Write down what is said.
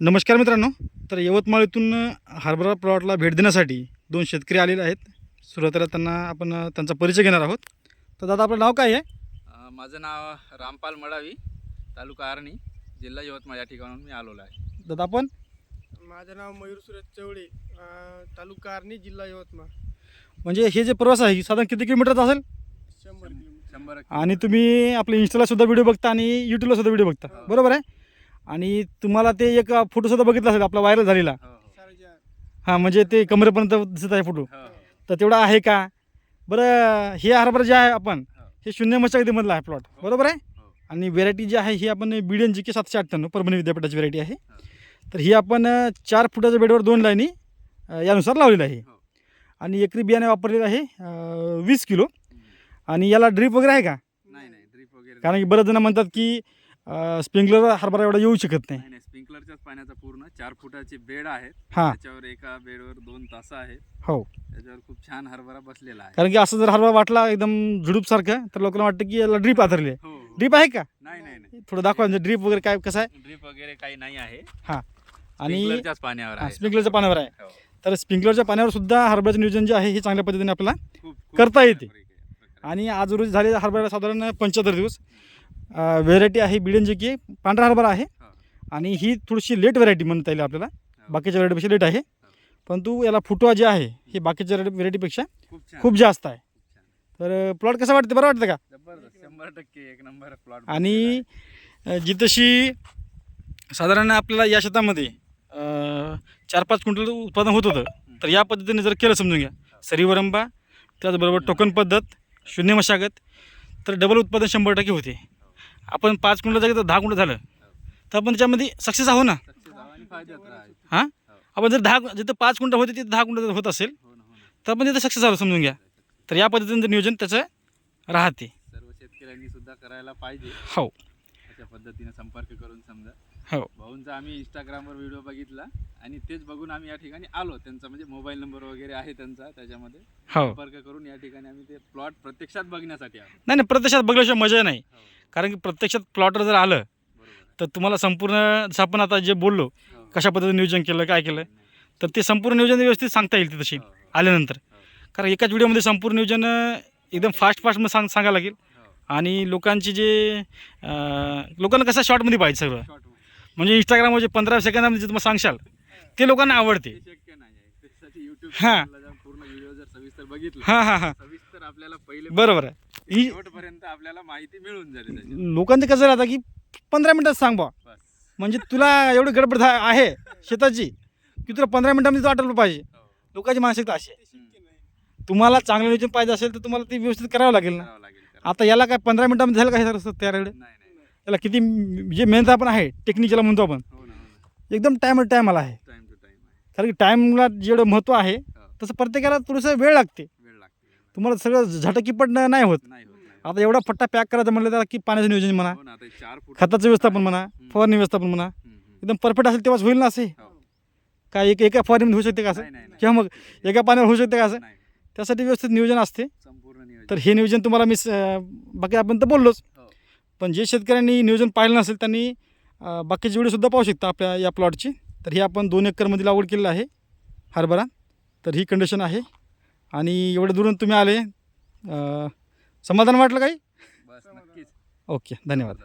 नमस्कार मित्रांनो. तर यवतमाळ इथून हरभरा प्लॉटला भेट देण्यासाठी दोन शेतकरी आलेले आहेत. सुरुवातीला त्यांना आपण त्यांचा परिचय घेणार आहोत. तर दादा आपलं नाव काय आहे? माझं नाव रामपाल मडावी तालुका आर्णी जिल्हा यवतमाळ या ठिकाणून मी आलेलो आहे. दादा आपण? माझं नाव मयूर सुरेश चवळे तालुका आर्णी जिल्हा यवतमाळ. म्हणजे हे जे प्रवास आहे साधारण किती किलोमीटरचा असेल? शंभर किलोमीटर. शंभर आणि तुम्ही आपल्या इंस्टाला सुद्धा व्हिडिओ बघता आणि यूट्यूबला सुद्धा व्हिडिओ बघता. हो. बरोबर आहे? आणि तुम्हाला ते एक फोटोसुद्धा बघितला असेल आपला व्हायरल झालेला. हो हो. हां म्हणजे ते कमरेपर्यंत दिसत आहे फोटो. हो तर तेवढा आहे का? बरं हे हरभरा जे आहे आपण हो. शून्य मशागतीमधलं आहे प्लॉट. बरोबर आहे. आणि व्हेरायटी जी आहे ही आपण बीडीएन जी के सातशे अठ्ठ्याण्णव परभणी विद्यापीठाची व्हेरायटी आहे. तर ही आपण चार फुटाच्या बेडवर दोन लाईनी यानुसार लावलेली आहे. आणि एकरी बियाणे वापरलेलं आहे वीस किलो. आणि याला ड्रीप वगैरे आहे का? नाही नाही ड्रीप वगैरे कारण की बरेच जण म्हणतात की स्प्रिंकलर हरभरा एवढा येऊ शकत नाही. नाही नाही स्प्रिंकलरच्याच पाण्याचा पूर्ण चार फुटाचे बेड आहेत. हां. त्याच्यावर एका बेडवर दोन तास आहेत. हो. त्याच्यावर खूप छान हरभरा बसलेला आहे. कारण की असं जर हरभरा वाटला एकदम झुडूपसारखं तर लोकांना वाटतं की याला ड्रीप आथरली आहे. हो. हो. ड्रीप आहे का? नाही नाही नाही. थोडं दाखवा म्हणजे ड्रीप वगैरे काय कसं आहे? ड्रीप वगैरे काही नाही आहे. आणि स्प्रिंकलरच्याच पाण्यावर आहे. स्प्रिंकलरच्या पाण्यावर आहे. हो. तर स्प्रिंकलरच्या पाण्यावर सुद्धा हरभऱ्याचं नियोजन जे आहे हे चांगल्या पद्धतीने आपल्याला खूप खूप करता येते. प्रकारे. आणि आज रोजी झाले हरभऱ्याला साधारण पंच्याहत्तर दिवस. व्हेरायटी आहे बिडन जे की पांढरा हरभरा आहे. आणि ही थोडीशी लेट व्हेरायटी म्हणता येईल आपल्याला. बाकीच्या व्हेरायटीपेक्षा लेट आहे. परंतु याला फुटवा जे आहे हे बाकीच्या व्हेरायटीपेक्षा खूप जास्त आहे. तर प्लॉट कसं वाटतं बरं वाटतं का? शंभर टक्के एक नंबर प्लॉट आणि जितशी साधारण आपल्याला या शेतामध्ये चार पाच क्विंटल उत्पादन होत होतं तर या पद्धतीने जर केलं समजून घ्या. सरीवरंबा त्याचबरोबर टोकन पद्धत शून्य मशागत तर डबल उत्पादन शंभर टक्के होते. आपण पाच क्विंटल जागे तर दहा क्विंटल झालं. तर आपण त्याच्यामध्ये सक्सेस आहो ना? हां. आपण जर दहा जिथं पाच क्विंटल होते तिथं दहा क्विंटल होत असेल तर आपण तिथं सक्सेस आलो समजून घ्या. तर या पद्धतीने नियोजन त्याचं राहते. सर्व शेतकऱ्यांनी सुद्धा करायला पाहिजे. हो. अशा पद्धतीने संपर्क करून समजा. हो. भाऊंचा आम्ही इंस्टाग्रामवर व्हिडिओ बघितला आणि तेच बघून आम्ही या ठिकाणी आलो. त्यांचा म्हणजे मोबाईल नंबर वगैरे आहे त्यांचा त्याच्यामध्ये. हो. संपर्क करून या ठिकाणी आम्ही ते प्लॉट प्रत्यक्षात बघण्यासाठी आलो. नाही नाही प्रत्यक्षात बघल्याशिवाय मजा नाही. हो. कारण की प्रत्यक्षात प्लॉटर जर आलं. तर तुम्हाला संपूर्ण जसं आपण आता जे बोललो हो. कशा पद्धतीने नियोजन केलं काय केलं तर ते संपूर्ण नियोजन व्यवस्थित सांगता येईल ते तशी आल्यानंतर. कारण एकाच व्हिडिओमध्ये संपूर्ण नियोजन एकदम फास्ट फास्ट सांग सांगायला लागेल. आणि लोकांची जे लोकांना कसं शॉर्टमध्ये पाहिजे सगळं. म्हणजे इंस्टाग्रामवर जे पंधरा सेकंदामध्ये जे तुम्हाला सांगशाल ते लोकांना आवडते. हा. हां हां हां. बरोबर आहे. शेवटपर्यंत आपल्याला माहिती मिळून जाते लोकांचं कसं राहतं की पंधरा मिनटात सांग बा म्हणजे तुला एवढी गडबड आहे शेताची की तुला पंधरा मिनटामध्ये तो आठवलं पाहिजे. हो. लोकांची मानसिकता अशी तुम्हाला चांगलं नियोजन पाहिजे असेल तर तुम्हाला ते व्यवस्थित करावं लागेल ना. आता याला काय पंधरा मिनिटामध्ये झालं का हे सगळं तयार नाही नाही नाही. याला किती जे मेहनत आपण आहे टेक्निक ज्याला म्हणतो आपण हो हो एकदम टाईम टाईम आला आहे कारण की टाईमला जेवढं महत्त्व आहे हो. तसं प्रत्येकाला थोडंसं वेळ लागते. तुम्हाला सगळं झटकीपट नाही होत. आता एवढा पट्टा पॅक करायचा म्हणलं तर की पाण्याचं नियोजन म्हणा खताचं व्यवस्थापन म्हणा फवारणी व्यवस्थापन म्हणा. एकदम परफेक्ट असेल तेव्हाच होईल ना असे. काय एक एका फवारणीमध्ये होऊ शकते का असं. किंवा मग एका पाण्यावर होऊ शकते का असं. त्यासाठी व्यवस्थित नियोजन असते. संपूर्ण नियोजन. तर हे नियोजन तुम्हाला मी स- बाकी आपण तर बोललोच. हो. पण जे शेतकऱ्यांनी नियोजन पाहिलं नसेल त्यांनी अ, बाकीचे व्हिडिओसुद्धा पाहू शकता आपल्या या प्लॉटची. तर ही आपण दोन एकरमध्ये लागवड केलेलं आहे हरभरा. तर ही कंडिशन आहे. आणि एवढ्या दुरून तुम्ही आले. अ, समाधान वाटलं काही? बस नक्कीच. ओके धन्यवाद.